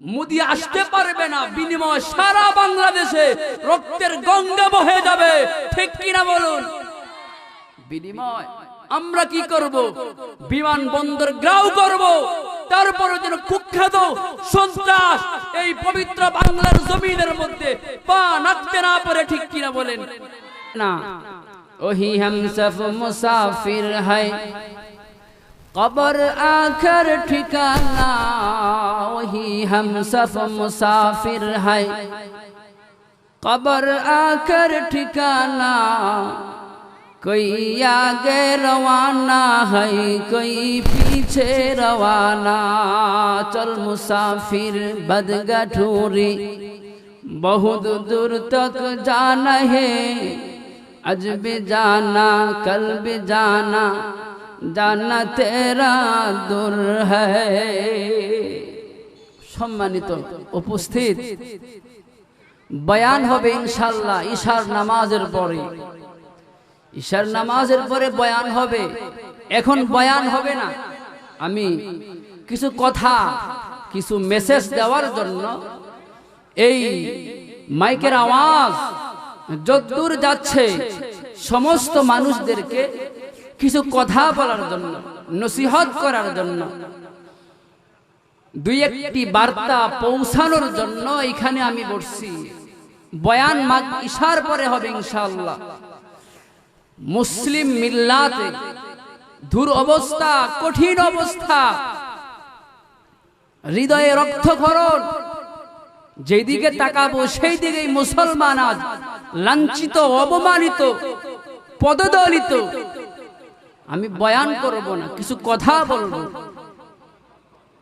মোদি আসতে পারবে না, বিনিময় সারা বাংলাদেশে রক্তের গঙ্গা বহে যাবে। ঠিক কিনা বলুন? বিনিময় আমরা কি করব? বিমান বন্দর গ্রাউ করব। তারপরে যেন কুখ্যাত সন্ত্রাস এই পবিত্র বাংলার জমিনের মধ্যে পা নাকতে না পারে, ঠিক কিনা বলেন? না। ওহি হামসফ মুসাফির হয়। কবর আখর ঠিকানা, ওহি হম সব মুসাফির হাই কবর আখর ঠিকানা কইয়া গে রওয়ানা হাই কই পিছে রওয়ানা। চল মুসাফির বদগঠুরি বহুত দূর তক জানা হে। আজ বি জানা, কল বি জানা। জানা তেরা দূর সম্মানিত উপস্থিত। বয়ান হবে ইনশাল্লাহ ঈশার নামাজের পরে। ঈশার নামাজের পরে বয়ান হবে। এখন বয়ান হবে না। আমি কিছু কথা, কিছু মেসেজ দেওয়ার জন্য এই মাইকের আওয়াজ যদ্দূর যাচ্ছে, সমস্ত মানুষদেরকে কিছু কথা বলার জন্য, নসিহত করার জন্য, দুই একটি বার্তা পৌঁছানোর জন্য এখানে আমি বসছি। বয়ান মাগ ইশার পরে হবে ইনশাআল্লাহ। মুসলিম মিল্লাতে দূর অবস্থা, কঠিন অবস্থা। হৃদয়ে রক্তক্ষরণ। যেদিকে তাকাবো সেই দিকেই মুসলমান আজ লাঞ্ছিত, অপমানিত, পদদলিত আমি বয়ান করব না, কিছু কথা বলব।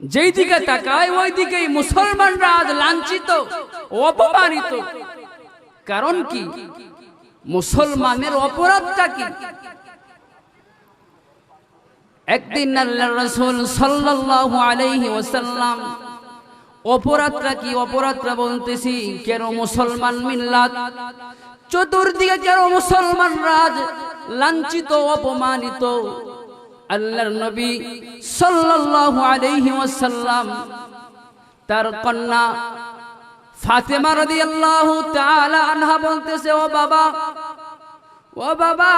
যেই দিকে তাকায় ওই দিকেই মুসলমানরা আজ লাঞ্ছিত, অপমানিত। কারণ কি? মুসলমানের অপরাধটা কি? একদিন আল্লাহ রসুল সাল্লাল্লাহু আলাইহি ওয়াসাল্লাম, অপরাধটা কি? অপরাধটা বলতেছি, কেন মুসলমান মিল্লাত? চতুর্দিকে কেন মুসলমান রাজ লাঞ্ছিত, অপমানিত। আল্লাহর নবী সাল্লাল্লাহু আলাইহি ওয়াসাল্লাম, তার কন্যা ফাতেমা রাদিয়াল্লাহু তাআলা আনহা বলতেছে, ও বাবা ও বাবা,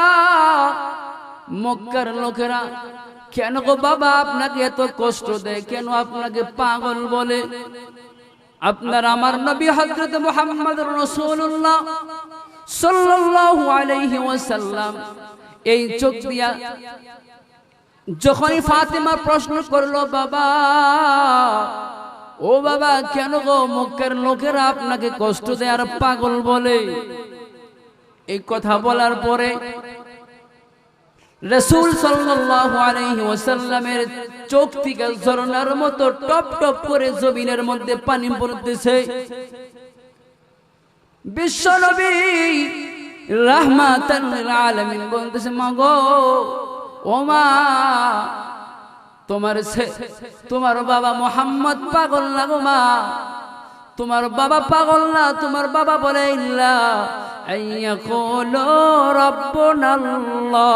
মক্কার লোকেরা কেন গো বাবা আপনাকে এত কষ্ট দেয়? কেন আপনাকে পাগল বলে? আপনার আমার নবী হযরত মুহাম্মদ রাসূলুল্লাহ এই চোখ দিয়া যখনই ফাতেমা প্রশ্ন করল, বাবা, ও বাবা, কেন গো মক্কার লোকেরা আপনাকে কষ্ট দেয় আর পাগল বলে? এই কথা বলার পরে রসুল ওয়াসাল্লামের চোখ থেকে ঝরনার মতো টপ টপ করে জমিনের মধ্যে পানি পড়তেছে। বিশ্ব নবী রাহমাতাল লিল আলামিন বলতেছে, মাগো, ওমা, তোমার তোমার বাবা মোহাম্মদ পাগল না গো মা? তোমার বাবা পাগল না, তোমার বাবা বলে, ইল্লা আইয়া কোলো ও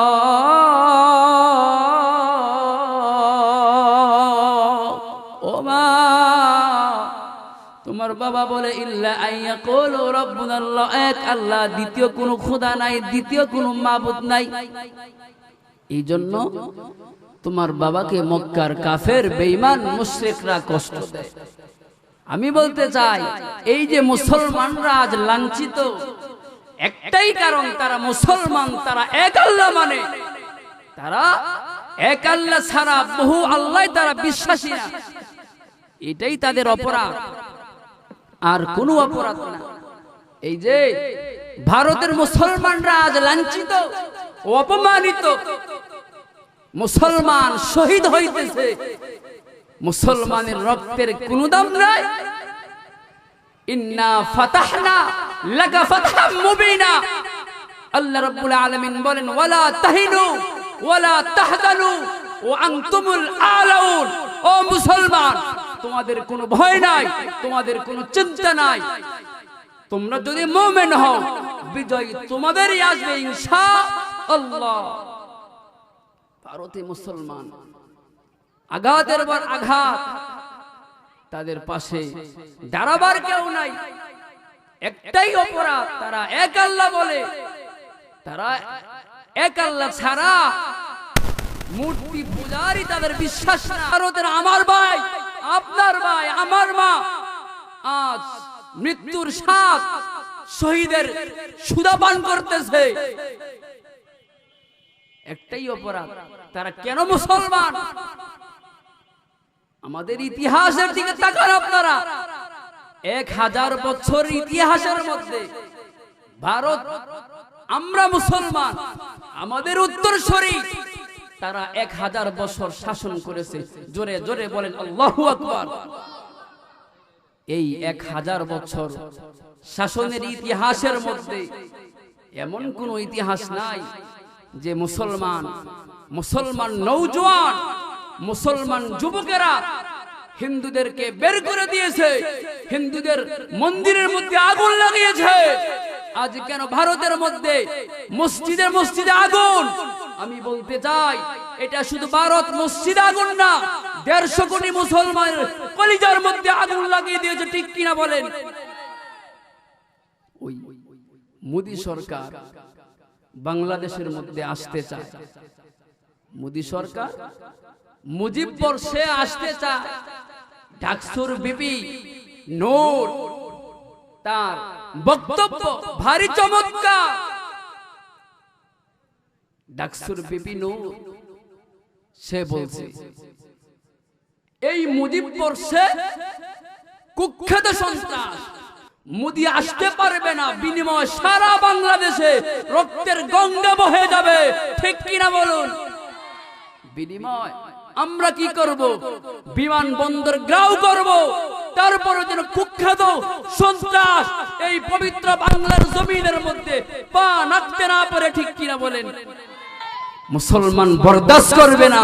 বাবা বলে, ইল্লা আইয়া কোলো রব্বুনাল্লাহ এক, আল্লাহ, দ্বিতীয় কোনো খোদা নাই, দ্বিতীয় কোনো মাবুদ নাই। এই জন্য তোমার বাবাকে মক্কার কাফের, বেঈমান, মুশরিকরা কষ্ট দেয়। আমি বলতে চাই, এই যে মুসলমানরা আজ লাঞ্ছিত, একটাই কারণ, তারা মুসলমান, তারা এক আল্লাহ মানে। তারা এক আল্লাহ ছাড়া বহু আল্লাহ তারা বিশ্বাসী এটাই তাদের অপরাধ। আর কোনো অপরাধ না। এই যে ভারতের মুসলমানরা আজ লাঞ্ছিত, অপমানিত, মুসলমান শহীদ হইতেছে। মুসলমানের রক্তের কোন দাম নাই। ইন্না ফাতাহনা লাকা ফাতহাম মুবিনা। আল্লাহ রাব্বুল আলামিন বলেন, ওয়ালা তাহিনু, ওয়ালা তাহজানু, ওয়া আনতুমুল আলাউন। ও মুসলমান তোমাদের কোনো ভয় নাই, তোমাদের কোনো চিন্তা নাই। তোমরা যদি মুমিন হও, বিজয় তোমাদেরই আসবে, ইনশাআল্লাহ। ভারতে মুসলমান, আঘাতের পর আঘাত। তাদের পাশে দাঁড়াবার কেউ নাই। একটাই অপরাধ, তারা এক আল্লাহ বলে। তারা এক আল্লাহ ছাড়া মূর্তি পূজারই তাদের বিশ্বাস ভারতের আমার ভাই। আপনার ভাই, আমার মা, আজ মৃত্যুর সাথ শহীদের সুদাপান করতেছে। একটাই অপরাধ, তারা কেন মুসলমান? আমাদের ইতিহাসের দিকে তাকান আপনারা। এক হাজার বছর ইতিহাসের মধ্যে ভারত, আমরা মুসলমান, আমাদের উত্তরসূরি তারা এক হাজার বছর শাসন করেছে। জোরে জোরে বলেন আল্লাহু আকবার। এই এক হাজার বছর শাসনের ইতিহাসের মধ্যে এমন কোন ইতিহাস নাই যে মুসলমান মুসলমান নৌজওয়ান মুসলমান যুবকেরা হিন্দুদেরকে বের করে দিয়েছে। হিন্দুদের মন্দিরের মধ্যে আগুন লাগিয়েছে। আজ কেন ভারতের মধ্যে মসজিদে মসজিদে আগুন? আমি বলতে চাই, এটা শুধু ভারত মসজিদ আগুন না, দেড়শো কোটি মুসলমানের কলিজার মধ্যে আগুন লাগিয়ে দিয়েছে, ঠিক কিনা বলেন? ওই মোদী সরকার বাংলাদেশের মধ্যে আসতে চায়। মোদী সরকার মুজিব বর্ষে আসতে চায়। ডাকসুর বিবি নূর, তার বক্তব্য ভারী চমৎকার। ডাকসুর বিবি নূর সে বলছে এই মুজিব বর্ষে কুখ্যাত সন্ত্রাস। মোদি আসতে পারবে না বিনিময় সারা বাংলাদেশে রক্তের গঙ্গা বহে যাবে। ঠিক কিনা বলুন? বিনিময় আমরা কি করব? বিমান বন্দর গ্রাউ করব। তারপরে যেন কুখ্যাত সন্ত্রাস এই পবিত্র বাংলার জমিনের মধ্যে পা নাকতে না পারে ঠিক কিনা বলেন? মুসলমান বরদাস্ত করবে না।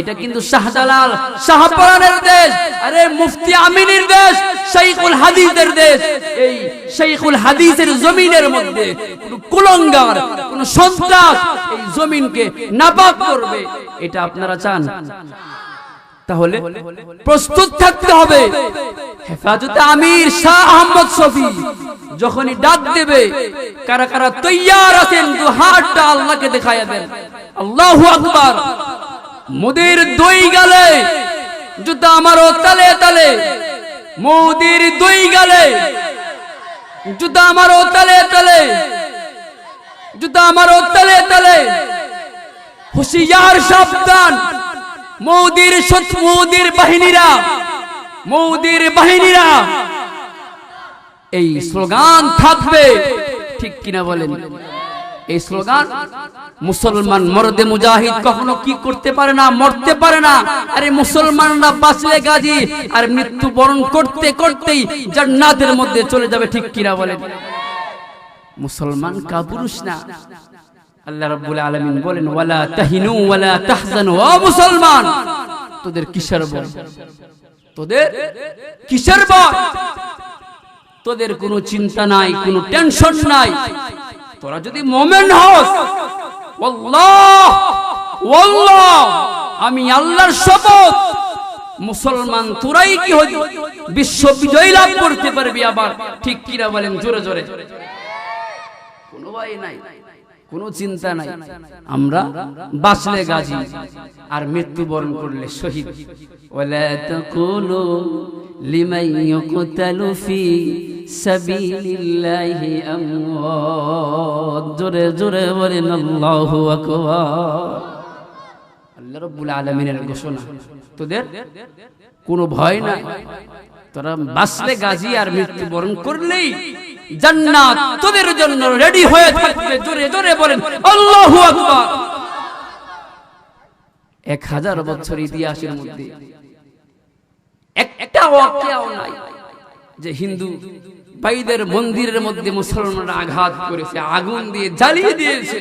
এটা কিন্তু শাহজালাল, শাহপরানের দেশ, আরে মুফতি আমিনের দেশ, শাইখুল হাদিসের দেশ। এই শাইখুল হাদিসের জমিনের মধ্যে কোন কুলঙ্গার, কোন সন্ত্রাস এই জমিনকে নাপাক করবে। এটা আপনারা চান? তাহলে প্রস্তুত থাকতে হবে। হেফাজতে আমির শাহ আহমদ শফি যখনই ডাক দেবে, কারা কারা তৈয়ার আছেন দু হাতটা আল্লাহকে দেখাইয়া দেন। আল্লাহু আকবার। মোদের দই গেলে জুতা আমারও তালে তালে। মোদির দই গেলে জুতা আমারও তালে তালে। জুতা আমারও তালে তালে। হুশিয়ার সাবধান। মৌদির মৌদির বাহিনীরা। মৌদির বাহিনীরা। এই স্লোগান থাকবে, ঠিক কিনা বলেন? এই স্লোগান, মুসলমান মরদে মুজাহিদ কখনো কি করতে পারে না, মরতে পারে না। আরে মুসলমানরা বাঁচলে গাজী, আর মৃত্যু বরণ করতে করতেই জান্নাতের মধ্যে চলে যাবে, ঠিক কিনা বলেন? মুসলমান কাপুরুষ না। আল্লাহ রাব্বুল আলামিন বলেন, ওয়ালা তাহিনু ওয়ালা তাহজানু, ও মুসলমান, তোদের কিসের বল তোদের কিসের বল তোদের কোনো চিন্তা নাই, কোনো টেনশন নাই। তোরা যদি মোমেন হস আমি আল্লাহর শপথ। মুসলমান তোরাই কি হই, বিশ্ব বিজয় লাভ করতে পারবি আবার। ঠিক কিরা বলেন, জোরে জোরে। কোনো ভয় নাই। কোনো চিন্তা নাই। আমরা বাঁচলে গাজী আর মৃত্যুবরণ করলে শহীদ। ওয়ালা তাকুলু তোরা বাঁচলে গাজী আর মৃত্যুবরণ করলেই জান্নাত তোদের জন্য রেডি হয়ে থাকবে। জোরে জোরে বলেন, আল্লাহু আকবার! এক হাজার বছর ইতিহাসের মধ্যে একটা ওয়াকিয়াও নাই যে হিন্দু ভাইদের মন্দিরের মধ্যে মুসলমানরা আঘাত করেছে, আগুন দিয়ে জ্বালিয়ে দিয়েছে।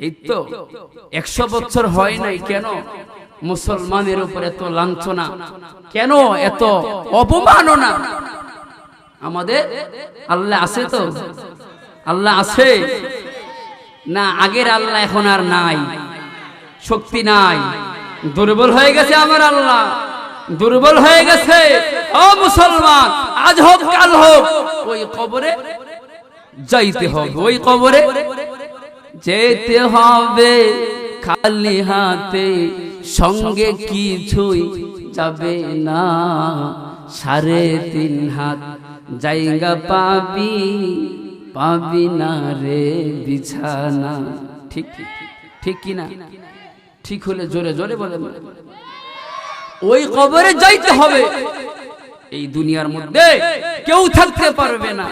এই তো একশো বছর হয় নাই কেন মুসলমানের উপর এত লাঞ্ছনা? কেন এত অপমাননা? আমাদের আল্লাহ আছে তো? আল্লাহ আছে? না, আগের আল্লাহ এখন আর নাই। শক্তি নাই। দুর্বল হয়ে গেছে আমার আল্লাহ। দুর্বল হয়ে গেছে। ও মুসলমান, আজ হোক, কাল হোক, ওই কবরে যাইতে হবে। ওই কবরে যেতে হবে। খালি হাতে সঙ্গে কিছুই যাবে না। সাড়ে তিন হাত জায়গা পাবি পাবি না রে বিছানা। ঠিক ঠিক কি না ঠিক হলে জোরে জোরে বলে। ওই কবরে যাইতে হবে। এই দুনিয়ার মধ্যে কেউ থাকতে পারবে না।